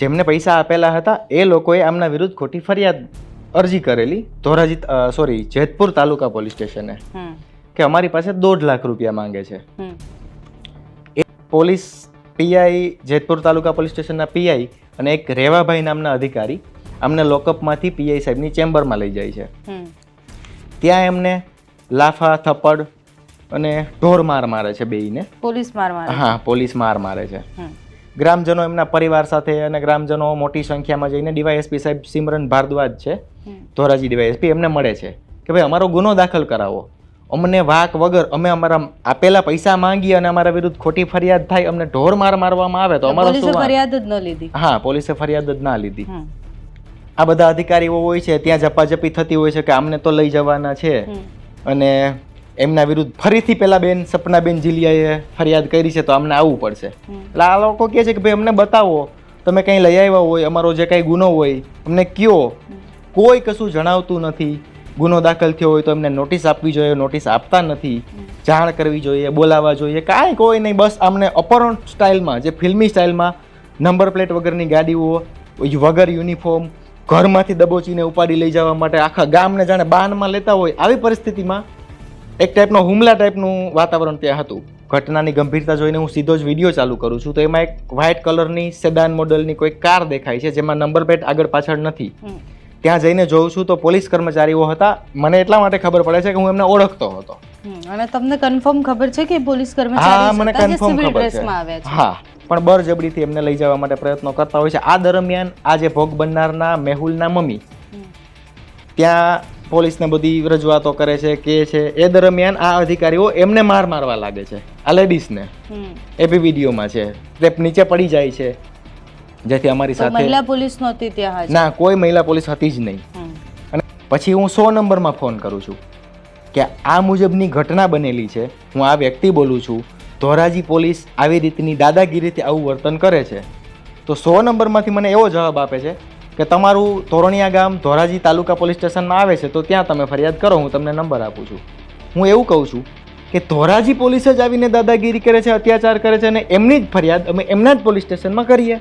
જેમને પૈસા આપેલા હતા એ લોકોએ આમના વિરુદ્ધ ખોટી ફરિયાદ અરજી કરેલી ધોરાજી સોરી જેતપુર તાલુકા પોલીસ સ્ટેશને. કે અમારી પાસે દોઢ લાખ રૂપિયા માંગે છે. એ police PI Jetpur taluka police સ્ટેશનના પીઆઈ અને એક રેવાભાઈ નામના અધિકારી અમને લોકઅપમાંથી પીઆઈ સાહેબની ચેમ્બરમાં લઈ જાય છે. ત્યાં એમને લાફા થપ્પડ અને ઢોર માર મારે છે બેયને. પોલીસ માર મારે હા પોલીસ માર મારે છે. ગ્રામજનો એમના પરિવાર સાથે અને ગ્રામજનો મોટી સંખ્યામાં જઈને ડીવાયએસપી સાહેબ સિમરન ભારદ્વાજ છે ધોરાજી ડીવાયએસપી એમને મળે છે કે ભાઈ અમારો ગુનો દાખલ કરાવો. અમને વાક વગર અમે અમારા આપેલા પૈસા માંગીએ અને અમારા વિરુદ્ધ ખોટી ફરિયાદ થાય અમને ઢોર માર મારવામાં આવે તો અમારો શું ફરિયાદ જ ન લીધી? હા પોલીસે ફરિયાદ જ ના લીધી. આ બધા અધિકારીઓ હોય છે ત્યાં ઝપાઝપી થતી હોય છે કે આમને તો લઈ જવાના છે. અને એમના વિરુદ્ધ ફરીથી પેલા બેન સપનાબેન જીલિયાએ ફરિયાદ કરી છે તો અમને આવવું પડશે. એટલે આ લોકો કહે છે કે ભાઈ અમને બતાવો તમે કંઈ લઈ આવ્યા હોય અમારો જે કાંઈ ગુનો હોય અમને કયો. કોઈ કશું જણાવતું નથી. ગુનો દાખલ થયો હોય તો એમને નોટિસ આપવી જોઈએ નોટિસ આપતા નથી. જાણ કરવી જોઈએ બોલાવવા જોઈએ. કાંઈ કોઈ નહીં બસ અમને અપહરણ સ્ટાઇલમાં જે ફિલ્મી સ્ટાઇલમાં નંબર પ્લેટ વગરની ગાડીઓ વગર યુનિફોર્મ ઘરમાંથી દબોચીને ઉપાડી લઈ જવા માટે આખા ગામને જાણે બાનમાં લેતા હોય આવી પરિસ્થિતિમાં એક ટાઈપનો હુમલા ટાઈપનું વાતાવરણ ત્યાં હતું. ઘટનાની ગંભીરતા જોઈને હું સીધો જ વીડિયો ચાલુ કરું છું તો એમાં એક વ્હાઇટ કલરની સેદાન મોડલની કોઈ કાર દેખાય છે જેમાં નંબર પ્લેટ આગળ પાછળ નથી. ત્યાં જઈને જોઉં છું તો પોલીસ કર્મચારીઓ હતા. મને એટલા માટે ખબર પડે છે કે હું એમને ઓળખતો હતો. અને તમને કન્ફર્મ ખબર છે કે પોલીસ હા કર્મચારી મને કન્ફર્મ ખબર છે. હા પણ બળજબરીથી એમને લઈ જવા માટે પ્રયત્નો કરતા હોય છે. આ દરમિયાન આ જે ભોગ બનનારના મેહુલના મમ્મી ત્યાં પોલીસને બધી રજૂઆતો કરે છે કે છે. એ દરમિયાન આ અધિકારીઓ એમને માર મારવા લાગે છે આ લેડીઝને. હમ. એ બી વિડીયોમાં છે. સ્ટેપ નીચે પડી જાય છે. જેથી અમારી સાથે મહિલા પોલીસ નહોતી ત્યાં ના કોઈ મહિલા પોલીસ હતી જ નહીં. અને પછી હું સો નંબરમાં ફોન કરું છું કે આ મુજબની ઘટના બનેલી છે. હું આ વ્યક્તિ બોલું છું. ધોરાજી પોલીસ આવી રીતની દાદાગીરીથી આવું વર્તન કરે છે. તો સો નંબરમાંથી મને એવો જવાબ આપે છે કે તમારું ધોરણિયા ગામ ધોરાજી તાલુકા પોલીસ સ્ટેશનમાં આવે છે તો ત્યાં તમે ફરિયાદ કરો હું તમને નંબર આપું છું. હું એવું કહું છું કે ધોરાજી પોલીસ જ આવીને દાદાગીરી કરે છે અત્યાચાર કરે છે અને એમની જ ફરિયાદ અમે એમના જ પોલીસ સ્ટેશનમાં કરીએ.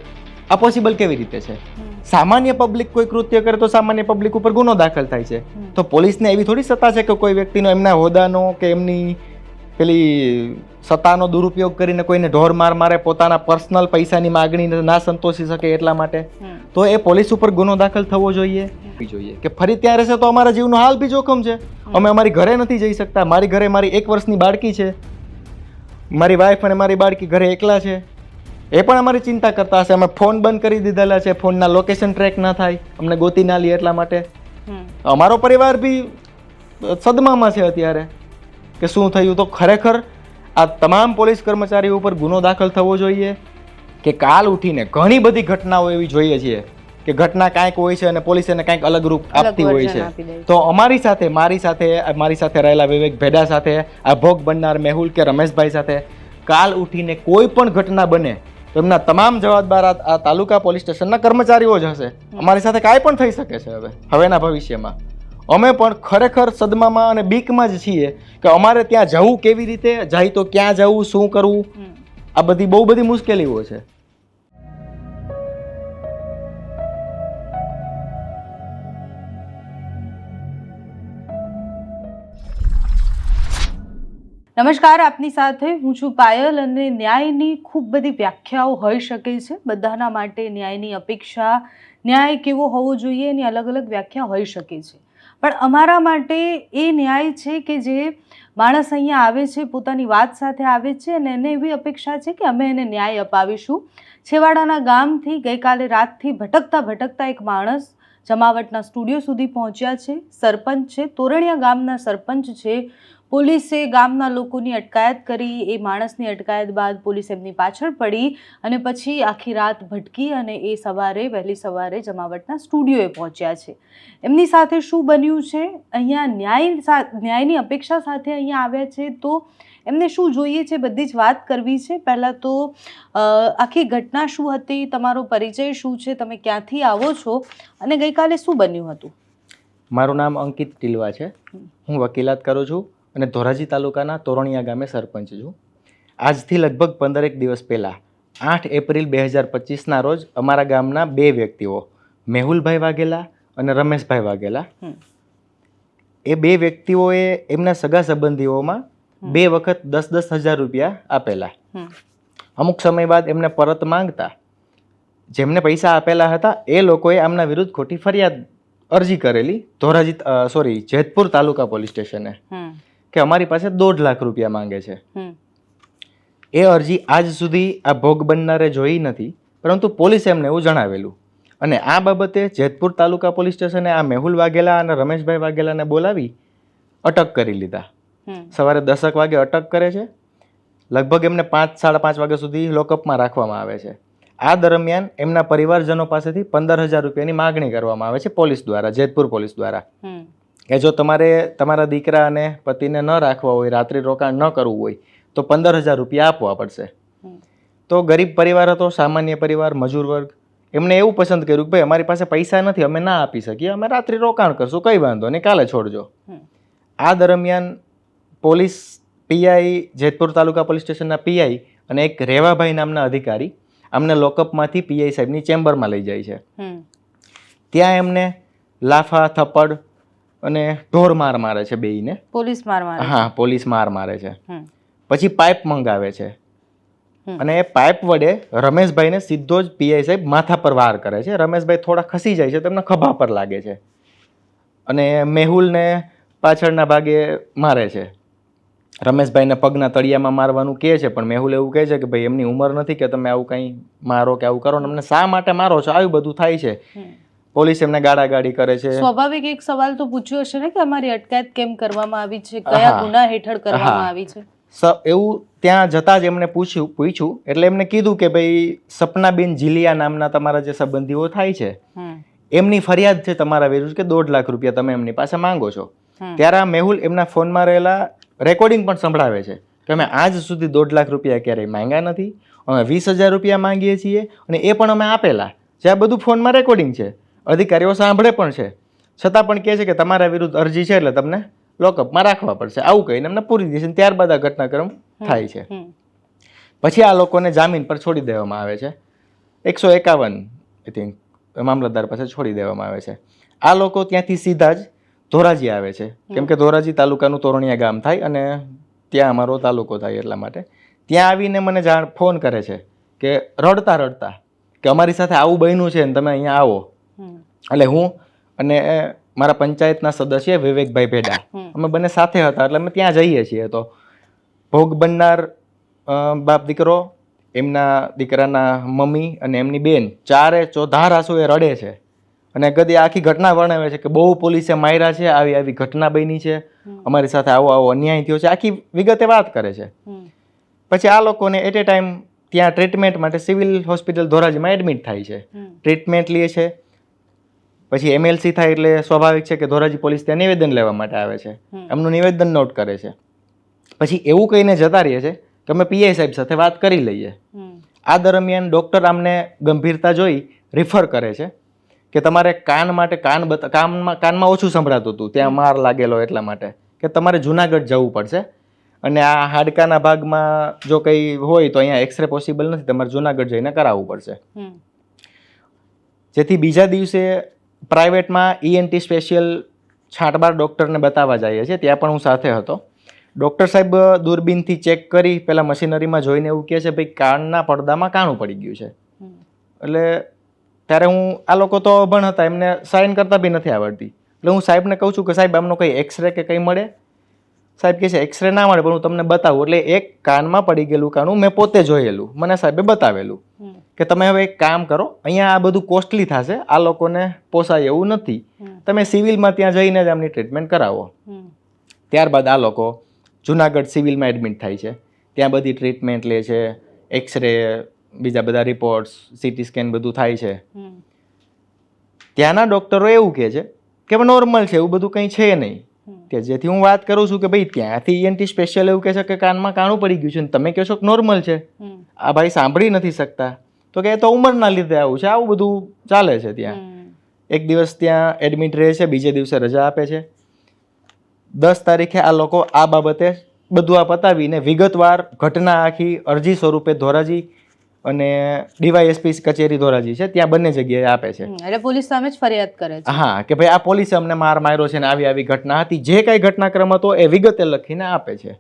આ પોસિબલ કેવી રીતે છે? સામાન્ય પબ્લિક કોઈ કૃત્ય કરે તો સામાન્ય પબ્લિક ઉપર ગુનો દાખલ થાય છે. તો પોલીસને એવી થોડી સત્તા છે કે કોઈ વ્યક્તિનો એમના હોદ્દાનો કે એમની પેલી સત્તાનો દુરુપયોગ કરીને કોઈને ઢોર માર મારે પોતાના પર્સનલ પૈસાની માગણીને ના સંતોષી શકે એટલા માટે તો એ પોલીસ ઉપર ગુનો દાખલ થવો જોઈએ. જોઈએ કે ફરી ત્યાં રહેશે તો અમારા જીવનો હાલ બી જોખમ છે. અમે અમારી ઘરે નથી જઈ શકતા. મારી ઘરે મારી એક વર્ષની બાળકી છે. મારી વાઈફ અને મારી બાળકી ઘરે એકલા છે. એ પણ અમારી ચિંતા કરતા હશે. અમે ફોન બંધ કરી દીધેલા છે. ફોનના લોકેશન ટ્રેક ના થાય. અમને ગોતી ના લઈએ એટલા માટે. અમારો પરિવાર બી સદમામાં છે અત્યારે. કે શું થયું? તો ખરેખર આ તમામ પોલીસ કર્મચારીઓ ઉપર ગુનો દાખલ થવો જોઈએ કે કાલ ઉઠીને ઘણી બધી ઘટનાઓ એવી જોઈએ છીએ કે ઘટના કાંઈક હોય છે અને પોલીસ એને કાંઈક અલગ રૂપ આપતી હોય છે. તો અમારી સાથે મારી સાથે મારી સાથે રહેલા વિવેક ભેડા સાથે આ ભોગ બનનાર મેહુલ કે રમેશભાઈ સાથે કાલ ઉઠીને કોઈ પણ ઘટના બને તો એમના તમામ જવાબદાર આ તાલુકા પોલીસ સ્ટેશનના કર્મચારીઓ જ હશે. અમારી સાથે કાંઈ પણ થઈ શકે છે હવે. હવેના ભવિષ્યમાં. અમે પણ ખરેખર સદમામાં અને બીકમાં જ છીએ કે અમારે ત્યાં જવું કેવી રીતે જાય તો ક્યાં જવું શું કરવું? આ બધી બહુ બધી મુશ્કેલીઓ છે. નમસ્કાર આપની સાથે હું છું પાયલ અને ન્યાયની ખૂબ બધી વ્યાખ્યાઓ હોઈ શકે છે. બધાના માટે ન્યાયની અપેક્ષા ન્યાય કેવો હોવો જોઈએ એની અલગ અલગ વ્યાખ્યા હોઈ શકે છે. પણ અમારા માટે એ ન્યાય છે કે જે માણસ અહીંયા આવે છે, પોતાની વાત સાથે આવે છે અને એને એવી અપેક્ષા છે કે અમે એને ન્યાય અપાવીશું. છેવાડાના ગામથી ગઈકાલે રાતથી ભટકતા ભટકતા એક માણસ જમાવટના સ્ટુડિયો સુધી પહોંચ્યા છે. સરપંચ છે, તોરણિયા ગામના સરપંચ છે. પોલીસે ગામના લોકોની અટકાયત કરી એ માણસની અટકાયત બાદ પોલીસ એમની પાછળ પડી અને પછી આખી રાત ભટકી અને એ સવારે વહેલી સવારે જમાવટના સ્ટુડિયોએ પહોંચ્યા છે. એમની સાથે શું બન્યું છે? અહીંયા ન્યાય ન્યાયની અપેક્ષા સાથે અહીંયા આવ્યા છે તો એમને શું જોઈએ છે? બધી જ વાત કરવી છે. પહેલાં તો આખી ઘટના શું હતી? તમારો પરિચય શું છે? તમે ક્યાંથી આવો છો? અને ગઈકાલે શું બન્યું હતું? મારું નામ અંકિત ટીલવા છે. હું વકીલાત કરું છું. અને ધોરાજી તાલુકાના તોરણિયા ગામે સરપંચ છું. આજથી લગભગ પંદરેક દિવસ પહેલાં આઠ એપ્રિલ બે હજાર પચીસના રોજ અમારા ગામના બે વ્યક્તિઓ મેહુલભાઈ વાઘેલા અને રમેશભાઈ વાઘેલા. એ બે વ્યક્તિઓએ એમના સગા સંબંધીઓમાં બે વખત દસ દસ હજાર રૂપિયા આપેલા. અમુક સમય બાદ એમને પરત માંગતા. જેમને પૈસા આપેલા હતા એ લોકોએ આમના વિરુદ્ધ ખોટી ફરિયાદ અરજી કરેલી ધોરાજી સોરી જેતપુર તાલુકા પોલીસ સ્ટેશને. કે અમારી પાસે દોઢ લાખ રૂપિયા માંગે છે. એ અરજી આજ સુધી આ ભોગ બનનારે જોઈ નથી પરંતુ પોલીસે એમને એવું જણાવેલું. અને આ બાબતે જેતપુર તાલુકા પોલીસ સ્ટેશને આ મેહુલ વાઘેલા અને રમેશભાઈ વાઘેલાને બોલાવી અટક કરી લીધા. સવારે દસક વાગે અટક કરે છે. લગભગ એમને પાંચ સાડા પાંચ વાગ્યા સુધી લોકઅપમાં રાખવામાં આવે છે. આ દરમિયાન એમના પરિવારજનો પાસેથી પંદર હજાર રૂપિયાની માગણી કરવામાં આવે છે પોલીસ દ્વારા જેતપુર પોલીસ દ્વારા. કે જો તમારે તમારા દીકરા અને પતિને ન રાખવા હોય રાત્રિ રોકાણ ન કરવું હોય તો પંદર હજાર રૂપિયા આપવા પડશે. તો ગરીબ પરિવાર હતો સામાન્ય પરિવાર મજૂર વર્ગ એમને એવું પસંદ કર્યું કે ભાઈ અમારી પાસે પૈસા નથી અમે ના આપી શકીએ અમે રાત્રિ રોકાણ કરશું કંઈ વાંધો નહીં કાલે છોડજો. આ દરમિયાન police PI Jetpur taluka police સ્ટેશનના પીઆઈ અને એક રેવાભાઈ નામના અધિકારી અમને લોકઅપમાંથી પીઆઈ સાહેબની ચેમ્બરમાં લઈ જાય છે. ત્યાં એમને લાફા થપ્પડ અને ઢોર માર મારે છે બેયને. પોલીસ માર મારે હા પોલીસ માર મારે છે. પછી પાઇપ મંગાવે છે. અને એ પાઇપ વડે રમેશભાઈને સીધો જ પીઆઈ સાહેબ માથા પર વાર કરે છે. રમેશભાઈ થોડા ખસી જાય છે તેમને ખભા પર લાગે છે. અને મેહુલને પાછળના ભાગે મારે છે. રમેશભાઈને પગના તળિયામાં મારવાનું કહે છે પણ મેહુલ એવું કહે છે કે ભાઈ એમની ઉંમર નથી કે તમે આવું કંઈ મારો કે આવું કરો ને અમને શા માટે મારો છો? આવું બધું થાય છે. પોલીસ એમને ગાડાગાડી કરે છે. સ્વાભાવિક એક સવાલ તો પૂછ્યો હશે ને કે અમારી અટકાયત કેમ કરવામાં આવી છે? કયા ગુના હેઠળ કરવામાં આવી છે? એવું ત્યાં જતાં જ એમને પૂછ્યું પૂછ્યું. એટલે એમને કીધું કે ભાઈ સપનાબેન જીલિયા નામના તમારા જે સંબંધીઓ થાય છે એમની ફરિયાદ છે તમારા વિરુદ્ધ કે દોઢ લાખ રૂપિયા તમે એમની પાસે માંગો છો? ત્યારે આ મેહુલ એમના ફોનમાં રહેલા રેકોર્ડિંગ પણ સંભળાવે છે કે અમે આજ સુધી દોઢ લાખ રૂપિયા ક્યારેય માંગ્યા નથી અમે વીસ હજાર રૂપિયા માંગીએ છીએ અને એ પણ અમે આપેલા. જે આ બધું ફોનમાં રેકોર્ડિંગ છે. અધિકારીઓ સાંભળે પણ છે. છતાં પણ કહે છે કે તમારા વિરુદ્ધ અરજી છે એટલે તમને લોકઅપમાં રાખવા પડશે. આવું કહીને એમને પૂરી દે છે ત્યારબાદ આ ઘટનાક્રમ થાય છે. પછી આ લોકોને જામીન પર છોડી દેવામાં આવે છે. એકસો એકાવન આઈ થિંક મામલતદાર પાસે છોડી દેવામાં આવે છે. આ લોકો ત્યાંથી સીધા જ ધોરાજી આવે છે. કેમ કે ધોરાજી તાલુકાનું તોરણિયા ગામ થાય અને ત્યાં અમારો તાલુકો થાય એટલા માટે. ત્યાં આવીને મને જાણ ફોન કરે છે કે રડતા રડતા કે અમારી સાથે આવું બન્યું છે ને તમે અહીંયા આવો. એટલે હું અને મારા પંચાયતના સદસ્ય વિવેકભાઈ ભેડા. અમે બંને સાથે હતા એટલે અમે ત્યાં જઈએ છીએ તો. ભોગ બનનાર બાપ દીકરો એમના દીકરાના મમ્મી અને એમની બેન ચારે ચોધાર આંસુ એ રડે છે. અને ગદી આખી ઘટના વર્ણવે છે કે બહુ પોલીસે માર્યા છે આવી આવી ઘટના બની છે. અમારી સાથે આવો આવો અન્યાય થયો છે. આખી વિગતે વાત કરે છે. પછી આ લોકોને એટ એ ટાઈમ ત્યાં ટ્રીટમેન્ટ માટે સિવિલ હોસ્પિટલ ધોરાજીમાં એડમિટ થાય છે. ટ્રીટમેન્ટ લે છે. પછી એમએલસી થાય એટલે સ્વાભાવિક છે કે ધોરાજી પોલીસ ત્યાં નિવેદન લેવા માટે આવે છે. એમનું નિવેદન નોટ કરે છે. પછી એવું કહીને જતા રહીએ છે કે અમે પીઆઈ સાહેબ સાથે વાત કરી લઈએ. આ દરમિયાન ડૉક્ટર આમને ગંભીરતા જોઈ રિફર કરે છે કે તમારે કાન માટે કાન કાનમાં કાનમાં ઓછું સંભળાતું હતું. ત્યાં માર લાગેલો એટલા માટે કે તમારે જુનાગઢ જવું પડશે. અને આ હાડકાના ભાગમાં જો કંઈ હોય તો અહીંયા એક્સરે પોસિબલ નથી. તમારે જુનાગઢ જઈને કરાવવું પડશે. જેથી બીજા દિવસે પ્રાઇવેટમાં ઈએનટી સ્પેશિયલ છાંટબાર ડૉક્ટરને બતાવવા જઈએ છીએ. ત્યાં પણ હું સાથે હતો. ડૉક્ટર સાહેબ દૂરબીનથી ચેક કરી પહેલાં મશીનરીમાં જોઈને એવું કહે છે ભાઈ કાનના પડદામાં કાણું પડી ગયું છે. એટલે ત્યારે હું આ લોકો તો અભણ હતા એમને સાઇન કરતા બી નથી આવડતી. એટલે હું સાહેબને કહું છું કે સાહેબ આમનો કંઈ એક્સરે કે કંઈ મળે? સાહેબ કહે છે એક્સરે ના મળે પણ હું તમને બતાવું. એટલે એક કાનમાં પડી ગયેલું કાનું મેં પોતે જોયેલું. મને સાહેબે બતાવેલું. કે તમે હવે એક કામ કરો અહીંયા આ બધું કોસ્ટલી થશે આ લોકોને પોસાય એવું નથી. તમે સિવિલમાં ત્યાં જઈને જ આમની ટ્રીટમેન્ટ કરાવો. ત્યારબાદ આ લોકો જુનાગઢ સિવિલમાં એડમિટ થાય છે. ત્યાં બધી ટ્રીટમેન્ટ લે છે એક્સરે બીજા બધા રિપોર્ટ્સ સીટી સ્કેન બધું થાય છે. ત્યાંના ડૉક્ટરો એવું કહે છે કે નોર્મલ છે એવું બધું કંઈ છે નહીં. કે જેથી હું વાત કરું છું કે ભાઈ ત્યાંથી ઈએનટી સ્પેશિયલ એવું કહે છે કે કાનમાં કાણું પડી ગયું છે ને તમે કહો છો કે નોર્મલ છે. આ ભાઈ સાંભળી નથી શકતા. તો કે એ તો ઉંમરના લીધે આવું છે આવું બધું ચાલે છે ત્યાં. એક દિવસ ત્યાં એડમિટ રહે છે બીજે દિવસે રજા આપે છે. દસ તારીખે આ લોકો આ બાબતે બધું આ પતાવીને વિગતવાર ઘટના આખી અરજી સ્વરૂપે ધોરાજી અને ડીવાયએસપી કચેરી ધોરાજી છે ત્યાં બંને જગ્યાએ આપે છે. એટલે પોલીસ સામે જ ફરિયાદ કરે છે. હા કે ભાઈ આ પોલીસે અમને માર માર્યો છે ને આવી આવી ઘટના હતી. જે કાંઈ ઘટનાક્રમ હતો એ વિગતે લખીને આપે છે.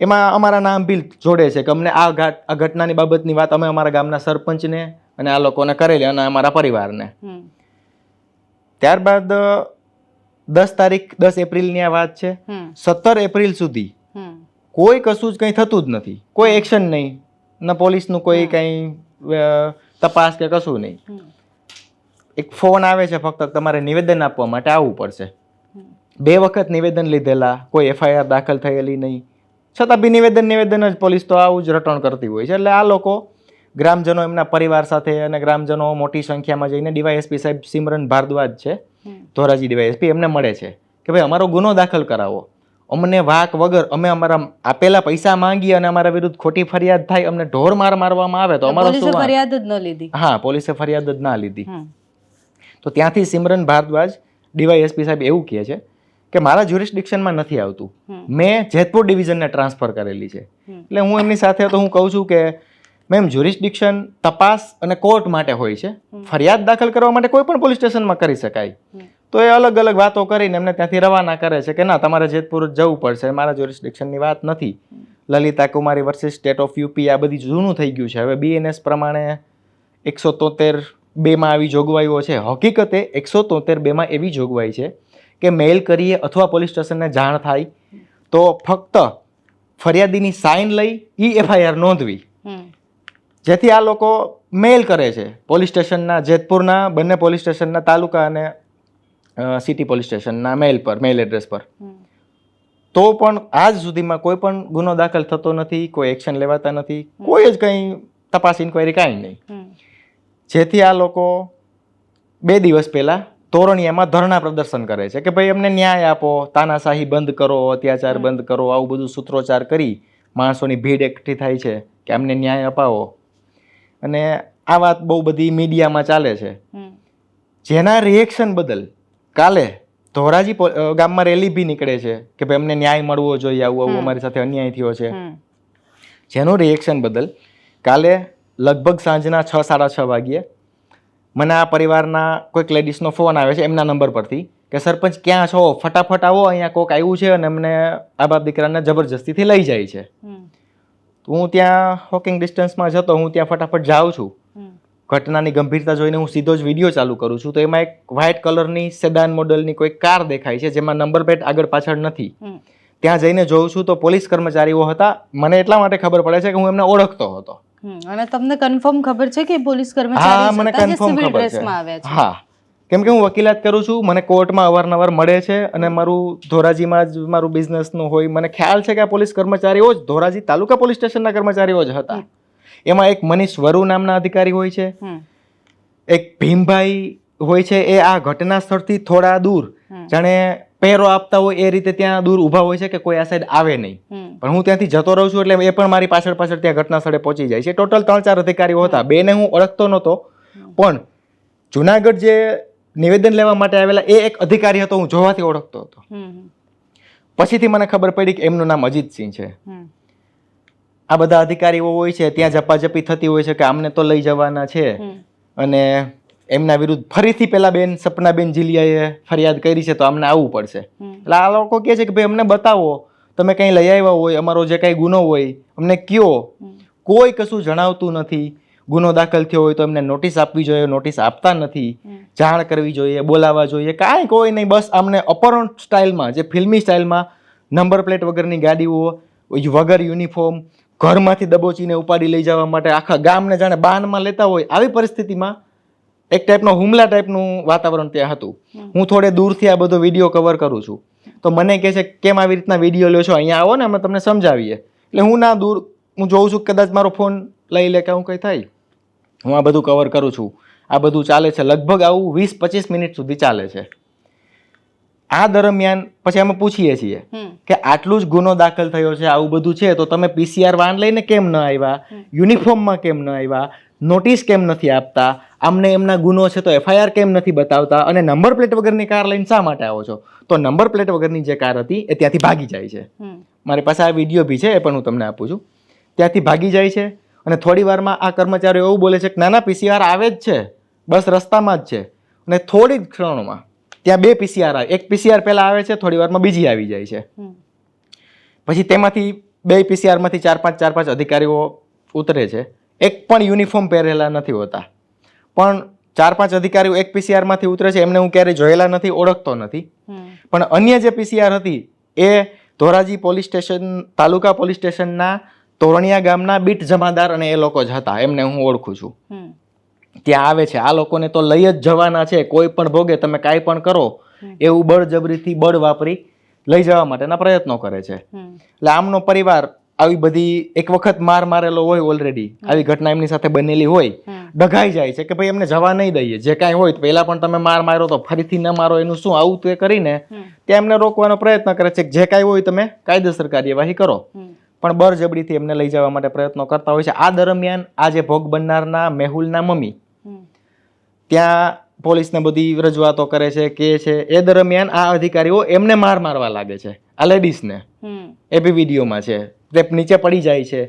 એમાં અમારા નામ બિલ જોડે છે કે અમને આ આ ઘટનાની બાબતની વાત અમે અમારા ગામના સરપંચને અને આ લોકોને કરેલી અને અમારા પરિવારને. ત્યારબાદ દસ તારીખ દસ એપ્રિલની આ વાત છે. સત્તર એપ્રિલ સુધી કોઈ કશું જ કંઈ થતું જ નથી. કોઈ એક્શન નહીં. ન પોલીસનું કોઈ કંઈ તપાસ કે કશું નહીં. એક ફોન આવે છે ફક્ત તમારે નિવેદન આપવા માટે આવવું પડશે. બે વખત નિવેદન લીધેલા કોઈ એફઆઈઆર દાખલ થયેલી નહીં. છતાં બી નિવેદન નિવેદન જ પોલીસ તો આવું જ રટણ કરતી હોય છે. એટલે આ લોકો ગ્રામજનો એમના પરિવાર સાથે અને ગ્રામજનો મોટી સંખ્યામાં જઈને ડીવાયએસપી સાહેબ સિમરન ભારદ્વાજ છે ધોરાજી ડીવાયએસપી એમને મળે છે કે ભાઈ અમારો ગુનો દાખલ કરાવો. અમને વાક વગર અમે અમારા આપેલા પૈસા માંગી અને અમારા વિરુદ્ધ ખોટી ફરિયાદ થાય અમને ઢોર માર મારવામાં આવે તો અમારો શું ફરિયાદ જ ન લીધી? હા પોલીસે ફરિયાદ જ ના લીધી. તો ત્યાંથી સિમરન ભારદ્વાજ ડીવાયએસપી સાહેબ એવું કહે છે કે મારા જ્યુરિસ્ડિક્શનમાં નથી આવતું. મેં જેતપુર ડિવિઝનને ટ્રાન્સફર કરેલી છે. એટલે હું એમની સાથે તો હું કહું છું કે મેમ જ્યુરિસ્ડિક્શન તપાસ અને કોર્ટ માટે હોય છે. ફરિયાદ દાખલ કરવા માટે કોઈ પણ પોલીસ સ્ટેશનમાં કરી શકાય. તો એ અલગ અલગ વાતો કરીને એમને ત્યાંથી રવાના કરે છે કે ના તમારે જેતપુર જ જવું પડશે મારા જ્યુરિસ્ડિક્શનની વાત નથી. Lalita Kumari versus state of UP આ બધી જૂનું થઈ ગયું છે. હવે બીએનએસ પ્રમાણે એકસો તોતેર બેમાં આવી જોગવાઈઓ છે. હકીકતે એકસો તોતેર બેમાં એવી જોગવાઈ છે કે મેલ કરીએ અથવા પોલીસ સ્ટેશનને જાણ થાય તો ફક્ત ફરિયાદીની સાઇન લઈ ઈ એફઆઈઆર નોંધવી. જેથી આ લોકો મેલ કરે છે પોલીસ સ્ટેશનના જેતપુરના બંને પોલીસ સ્ટેશનના તાલુકા અને સિટી પોલીસ સ્ટેશનના મેલ પર મેલ એડ્રેસ પર. તો પણ આજ સુધીમાં કોઈ પણ ગુનો દાખલ થતો નથી કોઈ એક્શન લેવાતા નથી કોઈ જ કંઈ તપાસ ઇન્કવાયરી કાંઈ નહીં. જેથી આ લોકો બે દિવસ પહેલાં તોરણિયામાં ધરણા પ્રદર્શન કરે છે કે ભાઈ અમને ન્યાય આપો તાનાશાહી બંધ કરો અત્યાચાર બંધ કરો આવું બધું સૂત્રોચ્ચાર કરી માણસોની ભીડ એકઠી થાય છે કે અમને ન્યાય અપાવો. અને આ વાત બહુ બધી મીડિયામાં ચાલે છે. જેના રિએક્શન બદલ કાલે ધોરાજી ગામમાં રેલી બી નીકળે છે કે ભાઈ અમને ન્યાય મળવો જોઈએ આવું આવું અમારી સાથે અન્યાય થયો છે. જેનું રિએક્શન બદલ કાલે લગભગ સાંજના છ સાડા છ વાગ્યે મને આ પરિવારના કોઈક લેડીઝનો ફોન આવે છે એમના નંબર પરથી કે સરપંચ ક્યાં છો? ફટાફટ આવો અહીંયા કોક આવ્યું છે અને અમને આ બાપ દીકરાને જબરજસ્તીથી લઈ જાય છે. હું ત્યાં હોકિંગ ડિસ્ટન્સમાં જતો હું ત્યાં ફટાફટ જાઉં છું. ઘટનાની ગંભીરતા જોઈને હું સીધો જ વીડિયો ચાલુ કરું છું. તો એમાં એક વ્હાઇટ કલરની સેદાન મોડલની કોઈ કાર દેખાય છે જેમાં નંબર પ્લેટ આગળ પાછળ નથી. ત્યાં જઈને જોઉં છું તો પોલીસ કર્મચારીઓ હતા. મને એટલા માટે ખબર પડે છે કે હું એમને ઓળખતો હતો. અને તમને કન્ફર્મ ખબર છે કે પોલીસ હા કર્મચારી મને કન્ફર્મ ખબર છે. છે. હા. કેમ કે હું વકીલાત કરું છું મને કોર્ટમાં અવારનવાર મળે છે અને મારું ધોરાજીમાં જ મારું બિઝનેસનું હોય. મને ખ્યાલ છે કે આ પોલીસ કર્મચારીઓ જ ધોરાજી તાલુકા પોલીસ સ્ટેશનના કર્મચારીઓ જ હતા. એમાં એક મનીષ વરુ નામના અધિકારી હોય છે. એક ભીમભાઈ હોય છે એ આ ઘટના સ્થળથી થોડા દૂર. જાણે પહેરો આપતા હોય એ રીતે ત્યાં દૂર ઊભા હોય છે કે કોઈ આ સાઈડ આવે નહીં. પણ હું ત્યાંથી જતો રહું છું એટલે એ પણ મારી પાછળ પાછળ ત્યાં ઘટના સ્થળે પહોંચી જાય છે. ટોટલ ત્રણ ચાર અધિકારીઓ હતા. બેને હું ઓળખતો નહોતો. પણ જુનાગઢ જે નિવેદન લેવા માટે આવેલા એ એક અધિકારી હતો હું જોવાથી ઓળખતો હતો. પછીથી મને ખબર પડી કે એમનું નામ અજીતસિંહ છે. આ બધા અધિકારીઓ હોય છે ત્યાં જપાજપી થતી હોય છે કે આમને તો લઈ જવાના છે. અને એમના વિરુદ્ધ ફરીથી પેલા બેન સપનાબેન જીલિયાએ ફરિયાદ કરી છે તો અમને આવવું પડશે. એટલે આ લોકો કહે છે કે ભાઈ અમને બતાવો તમે કંઈ લઈ આવ્યા હોય અમારો જે કાંઈ ગુનો હોય અમને કયો. કોઈ કશું જણાવતું નથી. ગુનો દાખલ થયો હોય તો એમને નોટિસ આપવી જોઈએ નોટિસ આપતા નથી. જાણ કરવી જોઈએ બોલાવવા જોઈએ. કાંઈ કોઈ નહીં બસ અમને અપહરણ સ્ટાઇલમાં જે ફિલ્મી સ્ટાઇલમાં નંબર પ્લેટ વગરની ગાડીઓ વગર યુનિફોર્મ ઘરમાંથી દબોચીને ઉપાડી લઈ જવા માટે આખા ગામને જાણે બાનમાં લેતા હોય આવી પરિસ્થિતિમાં એક ટાઈપનો હુમલા ટાઈપનું વાતાવરણ ત્યાં હતું. હું થોડે દૂરથી આ બધો વીડિયો કવર કરું છું. તો મને કહે છે કેમ આવી રીતના વીડિયો લ્યો છો? અહીંયા આવો ને અમે તમને સમજાવીએ. એટલે હું ના દૂર હું જોઉં છું કે કદાચ મારો ફોન લઈ લે કે હું કંઈ થાય. હું આ બધું કવર કરું છું. આ બધું ચાલે છે. લગભગ આવું વીસ પચીસ મિનિટ સુધી ચાલે છે. આ દરમિયાન પછી અમે પૂછીએ છીએ કે આટલું જ ગુનો દાખલ થયો છે આવું બધું છે તો તમે પીસીઆર વાન લઈને કેમ ન આવ્યા? યુનિફોર્મમાં કેમ ન આવ્યા? નોટિસ કેમ નથી આપતા? અમને એમના ગુનો છે તો એફઆઈઆર કેમ નથી બતાવતા? અને નંબર પ્લેટ વગરની કાર લઈને શા માટે આવો છો? તો નંબર પ્લેટ વગરની જે કાર હતી એ ત્યાંથી ભાગી જાય છે. મારી પાસે આ વીડિયો બી છે એ પણ હું તમને આપું છું. ત્યાંથી ભાગી જાય છે અને થોડી વારમાં આ કર્મચારીઓ એવું બોલે છે કે નાના પીસીઆર આવે જ છે. બસ રસ્તામાં જ છે. અને થોડી જ ક્ષણોમાં ત્યાં બે પીસીઆર આવે. એક પીસીઆર પહેલાં આવે છે થોડી વારમાં બીજી આવી જાય છે. પછી તેમાંથી બે પીસીઆરમાંથી ચાર પાંચ ચાર પાંચ અધિકારીઓ ઉતરે છે. એક પણ યુનિફોર્મ પહેરેલા નથી હોતા. પણ ચાર પાંચ અધિકારીઓ એક પીસીઆરમાંથી ઉતરે છે એમને હું ક્યારેય જોયેલા નથી ઓળખતો નથી. પણ અન્ય જે પીસીઆર હતી એ Dhoraji police station taluka police સ્ટેશનના તોરણિયા ગામના બીટ જમાદાર અને એ લોકો જ હતા. એમને હું ઓળખું છું. ત્યાં આવે છે. આ લોકોને તો લઈ જ જવાના છે. કોઈ પણ ભોગે તમે કાંઈ પણ કરો એવું બળજબરીથી બળ વાપરી લઈ જવા માટેના પ્રયત્નો કરે છે. એટલે આમનો પરિવાર આવી બધી એક વખત માર મારેલો હોય ઓલરેડી આવી ઘટના એમની સાથે બનેલી હોય ડઘાઈ જાય છે કે ભાઈ એમને જવા નહીં દઈએ. જે કાંઈ હોય પહેલાં પણ તમે માર માર્યો તો ફરીથી ન મારો એનું શું આવું તે કરીને. ત્યાં એમને રોકવાનો પ્રયત્ન કરે છે જે કાંઈ હોય તમે કાયદેસર કાર્યવાહી કરો. પણ બળજબરીથી એમને લઈ જવા માટે પ્રયત્નો કરતા હોય છે. આ દરમિયાન આ જે ભોગ બનનારના મેહુલના મમ્મી. ત્યાં પોલીસને બધી રજૂઆતો કરે છે કે છે. એ દરમિયાન આ અધિકારીઓ એમને માર મારવા લાગે છે આ લેડીઝને. એ બી વિડીયોમાં છે. તે નીચે પડી જાય છે.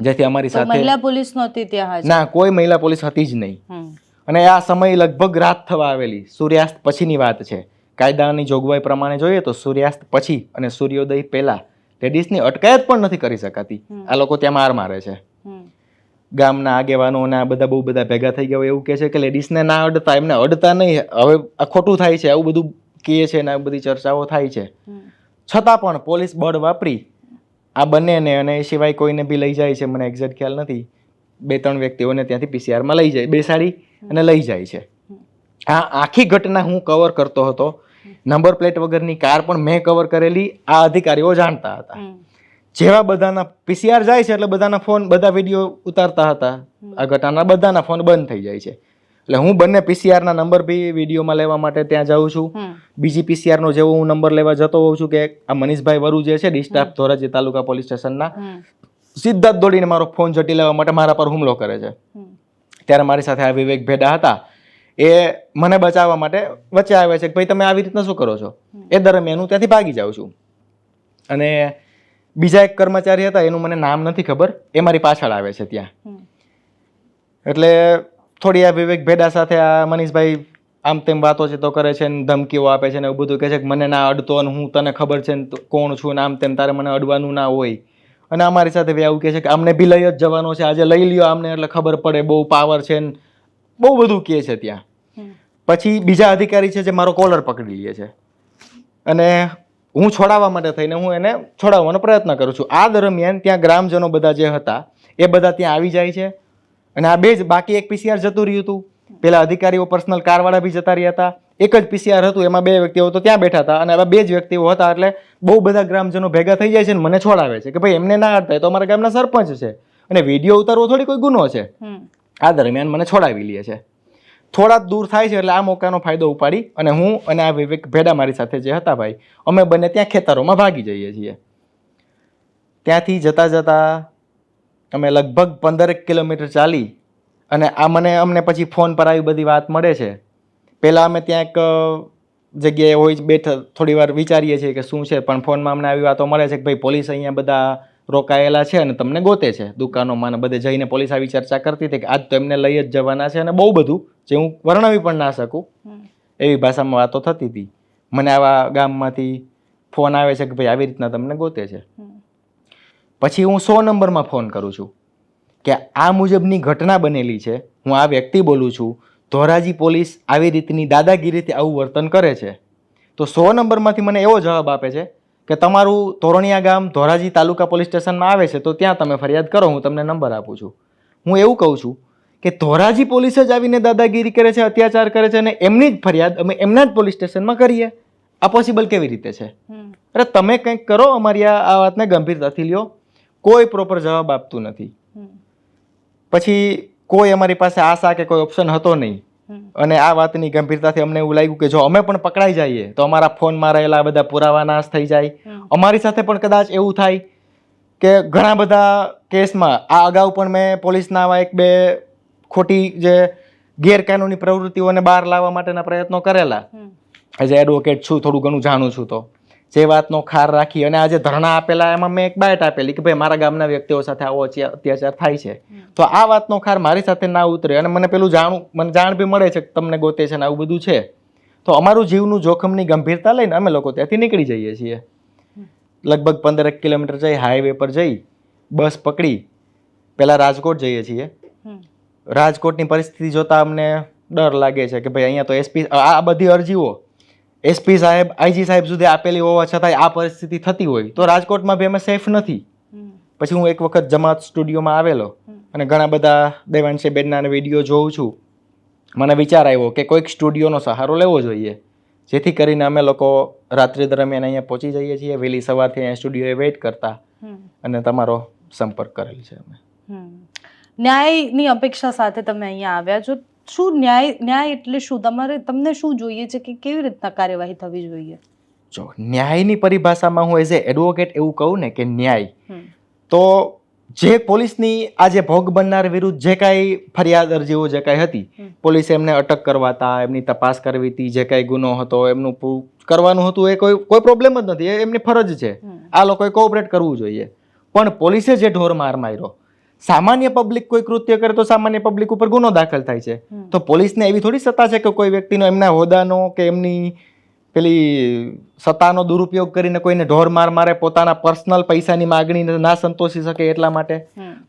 જેથી અમારી સાથે મહિલા પોલીસ નહોતી ત્યાં ના કોઈ મહિલા પોલીસ હતી જ નહીં. અને આ સમય લગભગ રાત થવા આવેલી. સૂર્યાસ્ત પછીની વાત છે. કાયદાની જોગવાઈ પ્રમાણે જોઈએ તો સૂર્યાસ્ત પછી અને સૂર્યોદય પહેલા લેડીઝની અટકાયત પણ નથી કરી શકાતી. આ લોકો ત્યાં માર મારે છે. ગામના આગેવાનો અને આ બધા બહુ બધા ભેગા થઈ ગયા હોય એવું કહે છે કે લેડીઝને ના અડતા એમને અડતા નહીં. હવે આ ખોટું થાય છે આવું બધું કહે છે ને આ બધી ચર્ચાઓ થાય છે. છતાં પણ પોલીસ બળ વાપરી આ બંનેને અને એ સિવાય કોઈને બી લઈ જાય છે મને એક્ઝેક્ટ ખ્યાલ નથી. બે ત્રણ વ્યક્તિઓને ત્યાંથી પીસીઆરમાં લઈ જાય બેસાડી અને લઈ જાય છે. આ આખી ઘટના હું કવર કરતો હતો. નંબર પ્લેટ વગરની કાર પણ મેં કવર કરેલી આ અધિકારીઓ જાણતા હતા. જેવા બધાના પીસીઆર જાય છે એટલે બધાના ફોન બધા વીડિયો ઉતારતા હતા. આ ઘટનાના બધાના ફોન બંધ થઈ જાય છે. એટલે હું બંને પીસીઆરના નંબર બી વિડીયોમાં લેવા માટે ત્યાં જાઉં છું. બીજી પીસીઆરનો જેવો હું નંબર લેવા જતો હોઉં છું કે આ મનીષભાઈ વરુ જે છે ડિસ્ટાફ ધોરાજી તાલુકા પોલીસ સ્ટેશનના. સીધા જ દોડીને મારો ફોન જટી લેવા માટે મારા પર હુમલો કરે છે. ત્યારે મારી સાથે આ વિવેક ભેડા હતા. એ મને બચાવવા માટે વચ્ચે આવે છે કે ભાઈ તમે આવી રીતના શું કરો છો? એ દરમિયાન હું ત્યાંથી ભાગી જાઉં છું. અને બીજા એક કર્મચારી હતા એનું મને નામ નથી ખબર. એ મારી પાછળ આવે છે ત્યાં. એટલે થોડી આ વિવેક ભેડા સાથે આ મનીષભાઈ આમ તેમ વાતો છે તો કરે છે ને ધમકીઓ આપે છે ને એવું બધું કહે છે કે મને ના અડતો અને હું તને ખબર છે ને કોણ છું ને આમ તેમ તારે મને અડવાનું ના હોય. અને અમારી સાથે બી આવું કહે છે કે આમને બી લઈ જ જવાનો છે આજે લઈ લ્યો આમને એટલે ખબર પડે બહુ પાવર છે ને બહુ બધું કહે છે ત્યાં. પછી બીજા અધિકારી છે જે મારો કોલર પકડી લે છે. અને હું છોડાવવા માટે થઈને હું એને છોડાવવાનો પ્રયત્ન કરું છું. આ દરમિયાન ત્યાં ગ્રામજનો બધા જે હતા એ બધા ત્યાં આવી જાય છે. અને આ બે જ બાકી એક પીસીઆર જતું રહ્યું હતું. પેલા અધિકારીઓ પર્સનલ કારવાળા બી જતા રહ્યા હતા. એક જ પીસીઆર હતું એમાં બે વ્યક્તિઓ તો ત્યાં બેઠા હતા. અને હવે બે જ વ્યક્તિઓ હતા એટલે બહુ બધા ગ્રામજનો ભેગા થઈ જાય છે ને મને છોડાવે છે કે ભાઈ એમને ના અડતા તો અમારા ગામના સરપંચ છે. અને વીડિયો ઉતારવો થોડી કોઈ ગુનો છે. આ દરમિયાન મને છોડાવી લે છે. થોડા દૂર થાય છે એટલે આ મોકાનો ફાયદો ઉપાડી અને હું અને આ વિવેક ભેડા મારી સાથે જે હતા ભાઈ, અમે બંને ત્યાં ખેતરોમાં ભાગી જઈએ છીએ. ત્યાંથી જતા જતા અમે લગભગ પંદરેક કિલોમીટર ચાલી અને આ મને અમને પછી ફોન પર આવી બધી વાત મળે છે. પહેલાં અમે ત્યાં એક જગ્યાએ હોય બેઠા, થોડી વાર વિચારીએ છીએ કે શું છે, પણ ફોનમાં અમને આવી વાતો મળે છે કે ભાઈ, પોલીસ અહીંયા બધા રોકાયેલા છે અને તમને ગોતે છે. દુકાનોમાં ને બધે જઈને પોલીસ આવી ચર્ચા કરતી હતી કે આજ તો એમને લઈ જ જવાના છે અને બહુ બધું જે હું વર્ણવી પણ ના શકું. એવી ભાષામાં વાતો થતી હતી. મને આવા ગામમાંથી ફોન આવે છે કે ભાઈ આવી રીતના તમને ગોતે છે. પછી હું સો નંબરમાં ફોન કરું છું કે આ મુજબની ઘટના બનેલી છે. હું આ વ્યક્તિ બોલું છું. ધોરાજી પોલીસ આવી રીતની દાદાગીરીથી આવું વર્તન કરે છે. તો સો નંબરમાંથી મને એવો જવાબ આપે છે કે તમારું તોરણિયા ગામ ધોરાજી તાલુકા પોલીસ સ્ટેશનમાં આવે છે તો ત્યાં તમે ફરિયાદ કરો હું તમને નંબર આપું છું. હું એવું કહું છું કે ધોરાજી પોલીસ જ આવીને દાદાગીરી કરે છે અત્યાચાર કરે છે અને એમની જ ફરિયાદ અમે એમના જ પોલીસ સ્ટેશનમાં કરીએ. આ પોસિબલ કેવી રીતે છે? અરે તમે કંઈક કરો અમારી આ વાતને ગંભીરતાથી લ્યો. કોઈ પ્રોપર જવાબ આપતું નથી. પછી કોઈ અમારી પાસે આશા કે કોઈ ઓપ્શન હતો નહીં. અને આ વાતની ગંભીરતાથી અમને એવું લાગ્યું કે જો અમે પણ પકડાઈ જઈએ તો અમારા ફોનમાં રહેલા બધા પુરાવા નાશ થઈ જાય. અમારી સાથે પણ કદાચ એવું થાય કે ઘણા બધા કેસમાં આ અગાઉ પણ મેં પોલીસના આવા એક બે ખોટી જે ગેરકાનૂની પ્રવૃત્તિઓને બહાર લાવવા માટેના પ્રયત્નો કરેલા. એઝ એડવોકેટ છું થોડું ઘણું જાણું છું તો. જે વાતનો ખાર રાખી અને આજે ધરણા આપેલા એમાં મેં એક બાયટ આપેલી કે ભાઈ મારા ગામના વ્યક્તિઓ સાથે આવો અત્યાચાર થાય છે. તો આ વાતનો ખાર મારી સાથે ના ઉતરે અને મને પેલું જાણું મને જાણ બી મળે છે કે તમને ગોતે છે ને આવું બધું છે. તો અમારું જીવનું જોખમની ગંભીરતા લઈને અમે લોકો ત્યાંથી નીકળી જઈએ છીએ. લગભગ પંદરેક કિલોમીટર જઈ હાઈવે પર જઈ બસ પકડી પહેલાં રાજકોટ જઈએ છીએ. રાજકોટની પરિસ્થિતિ જોતા અમને ડર લાગે છે કે ભાઈ અહીંયા તો એસપી આ બધી અરજીઓ એસપી સાહેબ આઈજી સાહેબ સુધી આપેલી હોવા છતાંય આ પરિસ્થિતિ થતી હોય તો રાજકોટમાં બી અમે સેફ નથી. પછી હું એક વખત જમાત સ્ટુડિયોમાં આવેલો અને ઘણા બધા દેવાંશી બેનના વીડિયો જોઉં છું. મને વિચાર આવ્યો કે કોઈક સ્ટુડિયોનો સહારો લેવો જોઈએ. જેથી કરીને અમે લોકો રાત્રિ દરમિયાન અહીંયા પહોંચી જઈએ છીએ. વહેલી સવારથી અહીંયા સ્ટુડિયોએ વેઇટ કરતા અને તમારો સંપર્ક કરેલ છે અમે. ન્યાયની અપેક્ષા સાથે તમે અહીંયા આવ્યા છો. શું ન્યાય ન્યાય એટલે શું? તમારે તમને શું જોઈએ છે કે કેવી રીતના કાર્યવાહી થવી જોઈએ? જો ન્યાયની પરિભાષામાં હું એઝ એ એડવોકેટ એવું કહું ને કે ન્યાય. તો જે પોલીસની આજે ભોગ બનનાર વિરુદ્ધ જે કાંઈ ફરિયાદ અરજીઓ જે કાંઈ હતી પોલીસે એમને અટક કરવાતા એમની તપાસ કરવી હતી જે કાંઈ ગુનો હતો એમનું કરવાનું હતું એ કોઈ કોઈ પ્રોબ્લેમ જ નથી એ એમની ફરજ છે. આ લોકોએ કોઓપરેટ કરવું જોઈએ. પણ પોલીસે જે ઢોર માર માર્યો સામાન્ય પબ્લિક કોઈ કૃત્ય કરે તો સામાન્ય પબ્લિક ઉપર ગુનો દાખલ થાય છે. તો પોલીસને એવી થોડી સત્તા છે કે કોઈ વ્યક્તિનો એમના હોદાનો કે એમની પેલી સત્તાનો દુરુપયોગ કરીને કોઈને ઢોર માર મારે પોતાના પર્સનલ પૈસાની માગણી ના સંતોષી શકે એટલા માટે?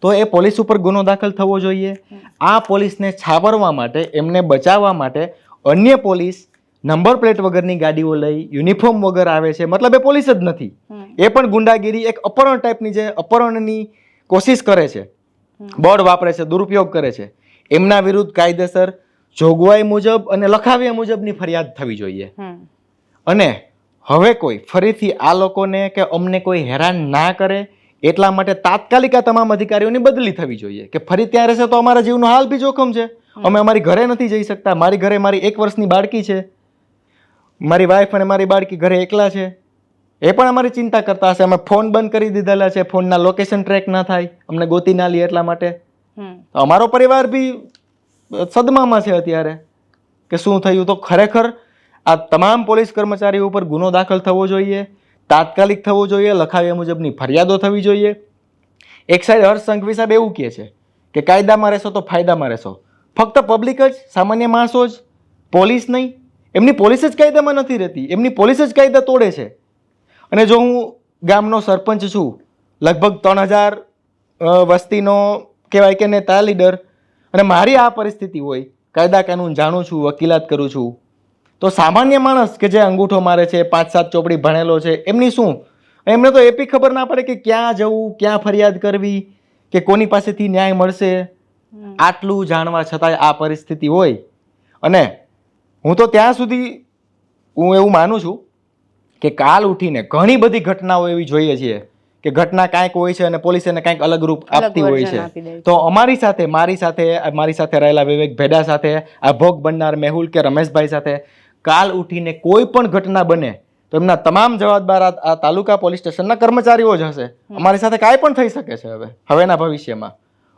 તો એ પોલીસ ઉપર ગુનો દાખલ થવો જોઈએ. આ પોલીસને છાવરવા માટે એમને બચાવવા માટે અન્ય પોલીસ નંબર પ્લેટ વગરની ગાડીઓ લઈ યુનિફોર્મ વગર આવે છે. મતલબ એ પોલીસ જ નથી. એ પણ ગુંડાગીરી એક અપહરણ ટાઈપની જે અપહરણની કોશિશ કરે છે. બળ વાપરે છે દુરુપયોગ કરે છે. એમના વિરુદ્ધ કાયદેસર જોગવાઈ મુજબ અને લખાવ્યા મુજબની ફરિયાદ થવી જોઈએ. અને હવે કોઈ ફરીથી આ લોકોને કે અમને કોઈ હેરાન ના કરે એટલા માટે તાત્કાલિક આ તમામ અધિકારીઓની બદલી થવી જોઈએ. કે ફરી ત્યાં રહેશે તો અમારા જીવનો હાલ બી જોખમ છે. અમે અમારી ઘરે નથી જઈ શકતા. મારી ઘરે મારી એક વર્ષની બાળકી છે. મારી વાઈફ અને મારી બાળકી ઘરે એકલા છે. એ પણ અમારી ચિંતા કરતા હશે. અમે ફોન બંધ કરી દીધેલા છે. ફોનના લોકેશન ટ્રેક ના થાય. અમને ગોતી ના લઈએ એટલા માટે. અમારો પરિવાર બી સદમામાં છે અત્યારે. કે શું થયું? તો ખરેખર આ તમામ પોલીસ કર્મચારીઓ ઉપર ગુનો દાખલ થવો જોઈએ. તાત્કાલિક થવો જોઈએ. લખાવ્યા મુજબની ફરિયાદો થવી જોઈએ. એક સાઈડ હર્ષ સંઘવી સાહેબ એવું કહે છે કે કાયદામાં રહેશો તો ફાયદામાં રહેશો. ફક્ત પબ્લિક જ સામાન્ય માણસો જ પોલીસ નહીં. એમની પોલીસ જ કાયદામાં નથી રહેતી. એમની પોલીસ જ કાયદા તોડે છે. અને જો હું ગામનો સરપંચ છું લગભગ ત્રણ હજાર વસ્તીનો કહેવાય કે નેતા લીડર અને મારી આ પરિસ્થિતિ હોય કાયદા કાનૂન જાણું છું વકીલાત કરું છું તો સામાન્ય માણસ કે જે અંગૂઠો મારે છે પાંચ સાત ચોપડી ભણેલો છે એમની શું? એમને તો એપી ખબર ના પડે કે ક્યાં જવું ક્યાં ફરિયાદ કરવી કે કોની પાસેથી ન્યાય મળશે? આટલું જાણવા છતાંય આ પરિસ્થિતિ હોય. અને હું તો ત્યાં સુધી હું એવું માનું છું કે કાલ ઉઠીને ઘણી બધી ઘટનાઓ એવી જોઈએ છીએ કે ઘટના કાંઈક હોય છે અને પોલીસ એને કાંઈક અલગ રૂપ આપતી હોય છે. તો અમારી સાથે મારી સાથે મારી સાથે રહેલા વિવેક ભેડા સાથે આ ભોગ બનનાર મેહુલ કે રમેશભાઈ સાથે કાલ ઉઠીને કોઈ પણ ઘટના બને તો એમના તમામ જવાબદાર આ તાલુકા પોલીસ સ્ટેશનના કર્મચારીઓ જ હશે. અમારી સાથે કાંઈ પણ થઈ શકે છે હવે. હવેના ભવિષ્યમાં.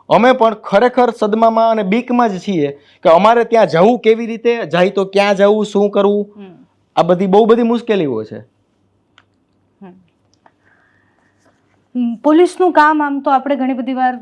અમે પણ ખરેખર સદમામાં અને બીકમાં જ છીએ કે અમારે ત્યાં જવું કેવી રીતે જાય તો ક્યાં જવું શું કરવું? આ બધી બહુ બધી મુશ્કેલીઓ છે. પોલીસનું કામ આમ તો આપણે ઘણી બધી વાર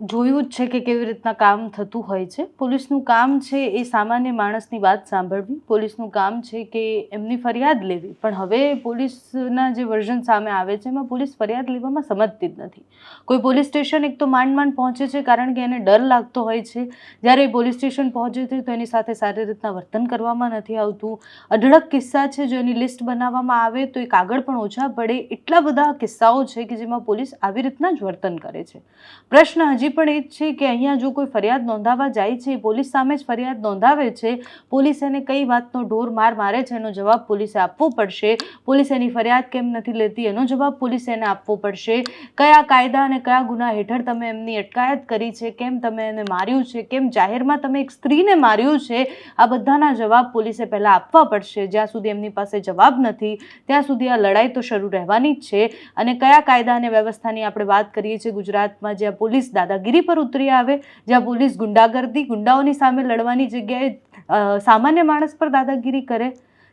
જોયું જ છે કે કેવી રીતના કામ થતું હોય છે. પોલીસનું કામ છે એ સામાન્ય માણસની વાત સાંભળવી. પોલીસનું કામ છે કે એમની ફરિયાદ લેવી. પણ હવે પોલીસના જે વર્ઝન સામે આવે છે, એમાં પોલીસ ફરિયાદ લેવામાં સમજતી જ નથી. કોઈ પોલીસ સ્ટેશન એક તો માંડ માંડ પહોંચે છે, કારણ કે એને ડર લાગતો હોય છે. જ્યારે એ પોલીસ સ્ટેશન પહોંચે છે, તો એની સાથે સારી રીતના વર્તન કરવામાં નથી આવતું. અઢળક કિસ્સા છે જો એની લિસ્ટ બનાવવામાં આવે, તો એ કાગળ પણ ઓછા પડે. એટલા બધા કિસ્સાઓ છે કે જેમાં પોલીસ આવી રીતના જ વર્તન કરે છે. પ્રશ્ન હજી પણ એ જ છે કે અહીંયા જો કોઈ ફરિયાદ નોંધાવવા જાય છે, પોલીસ સામે જ ફરિયાદ નોંધાવે છે, પોલીસ એને કઈ વાતનો ઢોર માર મારે છે એનો જવાબ પોલીસે આપવો પડશે, પોલીસ એની ફરિયાદ કેમ નથી લેતી એનો જવાબ પોલીસે એને આપવો પડશે. કયા કાયદા અને કયા ગુના હેઠળ તમે એમની અટકાયત કરી છે, કેમ તમે એને માર્યું છે, કેમ જાહેરમાં તમે એક સ્ત્રીને માર્યું છે, આ બધાના જવાબ પોલીસે પહેલાં આપવા પડશે. જ્યાં સુધી એમની પાસે જવાબ નથી, ત્યાં સુધી આ લડાઈ તો શરૂ રહેવાની જ છે. અને કયા કાયદા અને વ્યવસ્થાની આપણે વાત કરીએ છીએ ગુજરાતમાં, જ્યાં પોલીસ દાદાગીરી પર ઉતરી આવે, જ્યાં પોલીસ ગુંડાગર્દી, ગુંડાઓની સામે લડવાની જગ્યાએ સામાન્ય માણસ પર દાદાગીરી કરે.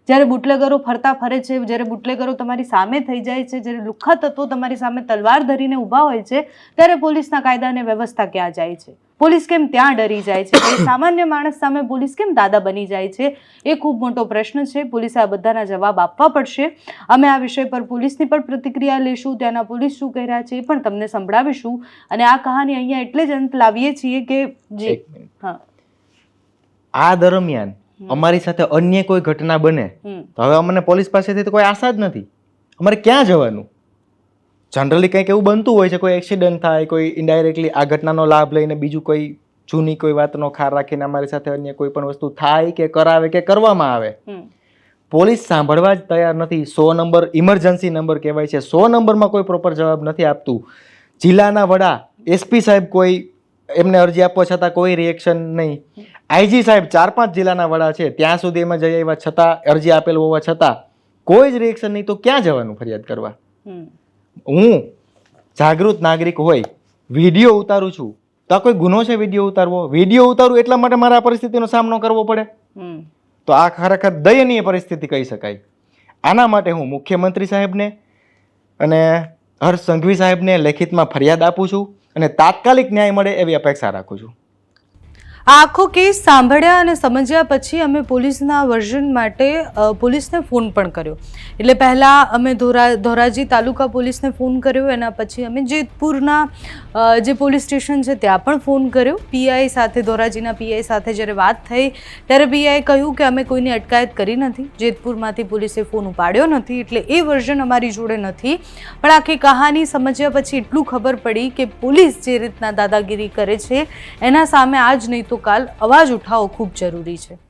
જ્યારે બુટલેગરો ફરતા ફરે છે જ્યારે બુટલેગરો તમારી સામે થઈ જાય છે જ્યારે લુખ્ખા તત્વો તમારી સામે તલવાર ધરીને ઊભા હોય છે ત્યારે પોલીસના કાયદા અને વ્યવસ્થા ક્યાં જાય છે? પોલીસ કેમ ત્યાં ડરી જાય છે? સામાન્ય માણસ સામે પોલીસ કેમ દાદા બની જાય છે? એ ખૂબ મોટો પ્રશ્ન છે. પોલીસે આ બધાના જવાબ આપવા પડશે. અમે આ વિષય પર પોલીસની પણ પ્રતિક્રિયા લઈશું ત્યાંના પોલીસ શું કહી રહ્યા છે એ પણ તમને સંભળાવીશું. અને આ કહાની અહીંયા એટલે જ અંત લાવીએ છીએ કે જે હા. આ દરમિયાન અમારી સાથે અન્ય કોઈ ઘટના બને તો હવે અમને પોલીસ પાસેથી તો કોઈ આશા જ નથી. અમારે ક્યાં જવાનું? જનરલી કંઈક એવું બનતું હોય છે કોઈ એક્સિડન્ટ થાય કોઈ ઇન્ડાયરેક્ટલી આ ઘટનાનો લાભ લઈને બીજું કોઈ જૂની કોઈ વાતનો ખાર રાખીને અમારી સાથે અન્ય કોઈ પણ વસ્તુ થાય કે કરાવે કે કરવામાં આવે. પોલીસ સાંભળવા જ તૈયાર નથી. સો નંબર ઇમરજન્સી નંબર કહેવાય છે. સો નંબરમાં કોઈ પ્રોપર જવાબ નથી આપતું. જિલ્લાના વડા એસપી સાહેબ કોઈ એમને અરજી આપવા છતાં કોઈ રિએક્શન નહીં. આઈજી સાહેબ ચાર પાંચ જિલ્લાના વડા છે ત્યાં સુધી એમાં જઈ આવ્યા છતાં અરજી આપેલ હોવા છતાં કોઈ જ રિએક્શન નહીં તો ક્યાં જવાનું ફરિયાદ કરવા? હું જાગૃત નાગરિક હોય વીડિયો ઉતારું છું તો આ કોઈ ગુનો છે વીડિયો ઉતારવો? વીડિયો ઉતારું એટલા માટે મારે આ પરિસ્થિતિનો સામનો કરવો પડે. તો આ ખરેખર દયનીય પરિસ્થિતિ કહી શકાય. આના માટે હું મુખ્યમંત્રી સાહેબને અને હર્ષ સંઘવી સાહેબને લેખિતમાં ફરિયાદ આપું છું અને તાત્કાલિક ન્યાય મળે એવી અપેક્ષા રાખું છું. આખો કેસ સાંભળ્યા અને સમજ્યા પછી અમે પોલીસના વર્ઝન માટે પોલીસને ફોન પણ કર્યો. એટલે પહેલાં અમે ધોરા, ધોરાજી તાલુકા પોલીસને ફોન કર્યો, એના પછી અમે જેતપુરના જે પોલીસ સ્ટેશન છે ત્યાં પણ ફોન કર્યો. પીઆઈ સાથે, ધોરાજીના પીઆઈ સાથે જ્યારે વાત થઈ, ત્યારે પીઆઈ કહ્યું કે અમે કોઈની અટકાયત કરી નથી. જેતપુરમાંથી પોલીસે ફોન ઉપાડ્યો નથી, એટલે એ વર્ઝન અમારી જોડે નથી. પણ આખી કહાની સમજ્યા પછી એટલું ખબર પડી કે પોલીસ જે રીતના દાદાગીરી કરે છે, એના સામે આજ નહીં તો કાલ અવાજ ઉઠાવવો ખૂબ જરૂરી છે.